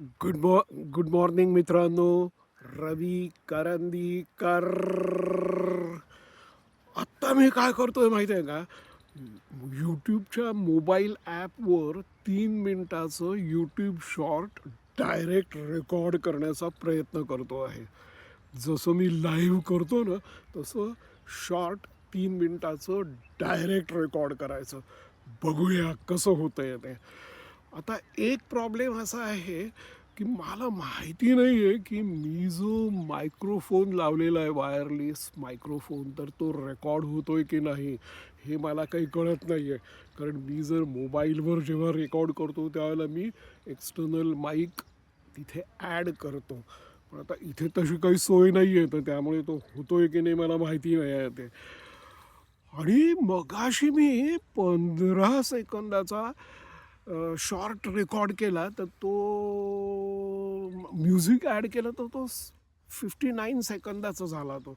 Good मॉ good morning मित्रांनो रवी करंदीकर आत्ता मी काय करतोय माहिती आहे का? यूट्यूबच्या मोबाईल ॲपवर तीन मिनटाचं यूट्यूब शॉर्ट डायरेक्ट रेकॉर्ड करण्याचा प्रयत्न करतो आहे. जसं मी लाईव्ह करतो ना तसं शॉर्ट तीन मिनटाचं डायरेक्ट रेकॉर्ड करायचं. बघूया कसं होतं आहे ते. आता एक प्रॉब्लेम असा आहे की मला माहिती नाही आहे की मी जो मायक्रोफोन लावलेला आहे वायरलेस मायक्रोफोन तर तो रेकॉर्ड होतो आहे की नाही हे मला काही कळत नाही आहे कारण मी जर मोबाईलवर जेव्हा रेकॉर्ड करतो त्यावेळेला मी एक्सटर्नल माईक तिथे ॲड करतो. पण आता इथे तशी काही सोय नाही आहे तर त्यामुळे तो होतो आहे की नाही मला माहिती नाही आहे ते. आणि मगाशी मी पंधरा सेकंदाचा शॉर्ट रेकॉर्ड केला तर तो म्युझिक ॲड केलं तर तो फिफ्टी नाईन सेकंदाचा झाला तो.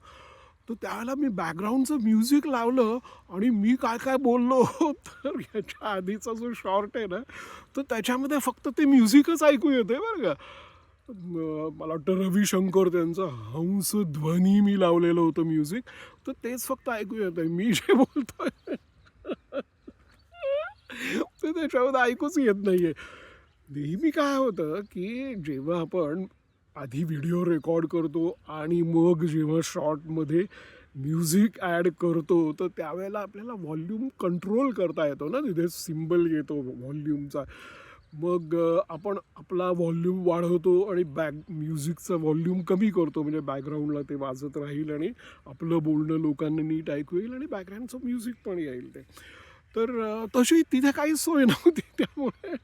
तर त्यावेळेला मी बॅकग्राऊंडचं म्युझिक लावलं आणि मी काय काय बोललो तर याच्या आधीचा जो शॉर्ट आहे ना तर त्याच्यामध्ये फक्त ते म्युझिकच ऐकू येते बरं का. मला वाटतं रविशंकर त्यांचं हंस ध्वनी मी लावलेलं होतं म्युझिक तर तेच फक्त ऐकू येत आहे मी जे बोलतोय. ते त्याच्यामध्ये ऐकूच येत नाहीये. नेहमी काय होतं की जेव्हा आपण आधी व्हिडिओ रेकॉर्ड करतो आणि मग जेव्हा शॉर्टमध्ये म्युझिक ॲड करतो तर त्यावेळेला आपल्याला व्हॉल्यूम कंट्रोल करता येतो ना तिथे सिम्बल येतो व्हॉल्यूमचा. मग आपण आपला व्हॉल्यूम वाढवतो आणि बॅक म्युझिकचा व्हॉल्यूम कमी करतो. म्हणजे बॅकग्राऊंडला ते वाजत राहील आणि आपलं बोलणं लोकांना नीट ऐकू येईल आणि बॅकग्राऊंडचं म्युझिक पण येईल ते. तर तशी तिथे काही सोय नव्हती. त्यामुळे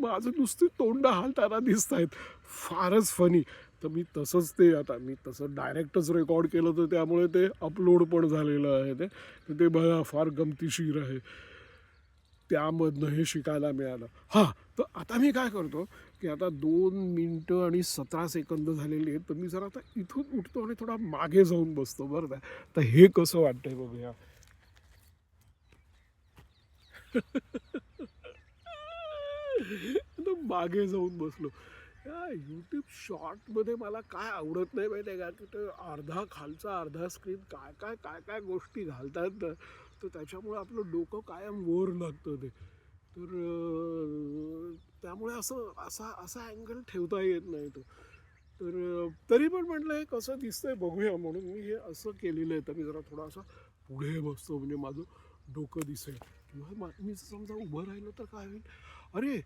माझं नुसती तोंड हालताना दिसत आहेत फारच फनी तर मी तसंच ते आता मी तसं डायरेक्टच रेकॉर्ड केलं तर त्यामुळे ते अपलोड पण झालेलं आहे ते. तर ते बघा फार गमतीशीर आहे. त्यामधनं हे शिकायला मिळालं. हां तर आता मी काय करतो की आता दोन मिनटं आणि सतरा सेकंद झालेली आहेत तर मी जरा आता इथून उठतो आणि थोडा मागे जाऊन बसतो बरं का. तर हे कसं वाटतंय बघूया. मागे जाऊन बसलो. या यूट्यूब शॉर्टमध्ये मला काय आवडत नाही माहिती आहे का? की ते अर्धा खालचा अर्धा स्क्रीन काय काय काय काय गोष्टी घालतात ना तर त्याच्यामुळे आपलं डोकं कायम वर लागतं ते. तर त्यामुळे असं असा असा अँगल ठेवता येत नाही तो. तर तरी पण म्हटलं हे कसं दिसतंय बघूया म्हणून मी हे असं केलेलं आहे. तर मी जरा थोडासा पुढे बसतो म्हणजे माझं डोकं दिसेल. किंवा मा- मी समजा उभं राहिलं तर काय होईल? अरे